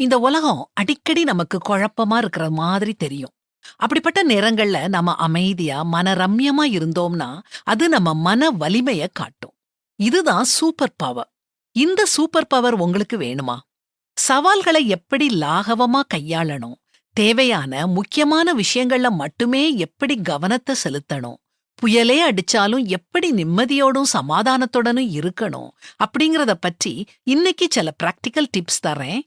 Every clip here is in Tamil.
இந்த உலகம் அடிக்கடி நமக்கு குழப்பமா இருக்கிற மாதிரி தெரியும். அப்படிப்பட்ட நேரங்கள்ல நம்ம அமைதியா மனரம்யமா இருந்தோம்னா அது நம்ம மன வலிமைய காட்டும். இதுதான் சூப்பர் பவர். இந்த சூப்பர் பவர் உங்களுக்கு வேணுமா? சவால்களை எப்படி லாகவமா கையாளணும்? தேவையான முக்கியமான விஷயங்கள்ல மட்டுமே எப்படி கவனத்தை செலுத்தணும்? புயலே அடிச்சாலும் எப்படி நிம்மதியோடும் சமாதானத்துடனும் இருக்கணும்? அப்படிங்கறத பற்றி இன்னைக்கு சில பிராக்டிக்கல் டிப்ஸ் தரேன்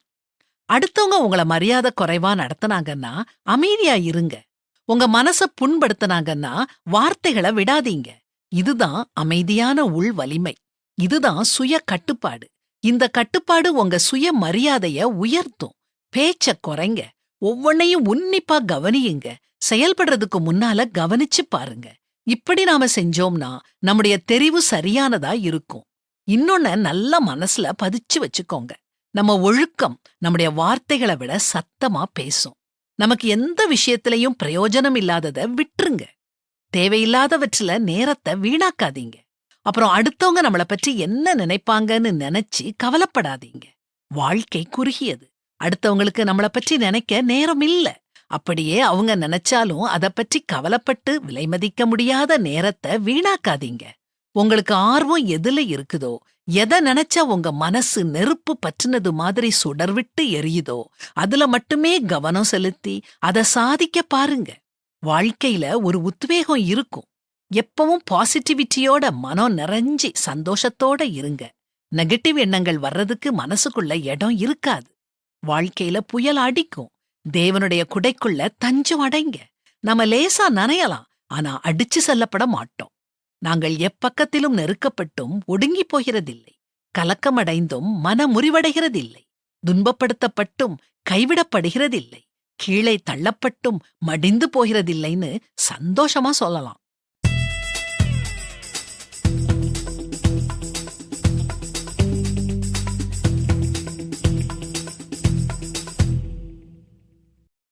அடுத்தவங்க உங்கள மரியாதை குறைவா நடத்துனாங்கன்னா அமைதியா இருங்க. உங்க மனச புண்படுத்தினாங்கன்னா வார்த்தைகளை விடாதீங்க. இதுதான் அமைதியான உள் வலிமை. இதுதான் சுய கட்டுப்பாடு. இந்த கட்டுப்பாடு உங்க சுய மரியாதைய உயர்த்தும். பேச்ச குறைங்க. ஒவ்வொன்னையும் உன்னிப்பா கவனியுங்க. செயல்படுறதுக்கு முன்னால கவனிச்சு பாருங்க. இப்படி நாம செஞ்சோம்னா நம்முடைய தெரிவு சரியானதா இருக்கும். இன்னொன்னு நல்ல மனசுல பதிச்சு வச்சுக்கோங்க. நம்ம ஒழுக்கம் நம்முடைய வார்த்தைகளை விட சத்தமா பேசும். நமக்கு எந்த விஷயத்திலையும் பிரயோஜனம் இல்லாதத விட்டுருங்க. தேவையில்லாதவற்றில நேரத்தை வீணாக்காதீங்க. அப்புறம் அடுத்தவங்க நம்மள பற்றி என்ன நினைப்பாங்கன்னு நினைச்சு கவலைப்படாதீங்க. வாழ்க்கை குறுகியது. அடுத்தவங்களுக்கு நம்மளை பற்றி நினைக்க நேரம் இல்ல. அப்படியே அவங்க நினைச்சாலும் அத பற்றி கவலைப்பட்டு விலைமதிக்க முடியாத நேரத்தை வீணாக்காதீங்க. உங்களுக்கு ஆர்வம் எதுல இருக்குதோ எதை நினைச்சா உங்க மனசு நெருப்பு பற்றினது மாதிரி சுடர்விட்டு எரியுதோ அதுல மட்டுமே கவனம் செலுத்தி அதை சாதிக்க பாருங்க. வாழ்க்கையில ஒரு உத்வேகம் இருக்கும். எப்பவும் பாசிட்டிவிட்டியோட மனம் நிறைஞ்சி சந்தோஷத்தோட இருங்க. நெகட்டிவ் எண்ணங்கள் வர்றதுக்கு மனசுக்குள்ள இடம் இருக்காது. வாழ்க்கையில புயல் அடிக்கும். தேவனுடைய குடைக்குள்ள தஞ்சம் அடைங்க. நம்ம லேசா நனையலாம். ஆனா அடிச்சு செல்லப்பட மாட்டோம். நாங்கள் எப்பக்கத்திலும் நெருக்கப்பட்டும் ஒடுங்கிப் போகிறதில்லை. கலக்கமடைந்தும் மன முறிவடைகிறதில்லை துன்பப்படுத்தப்பட்டும் கைவிடப்படுகிறதில்லை. கீழே தள்ளப்பட்டும் மடிந்து போகிறதில்லைன்னு சந்தோஷமா சொல்லலாம்.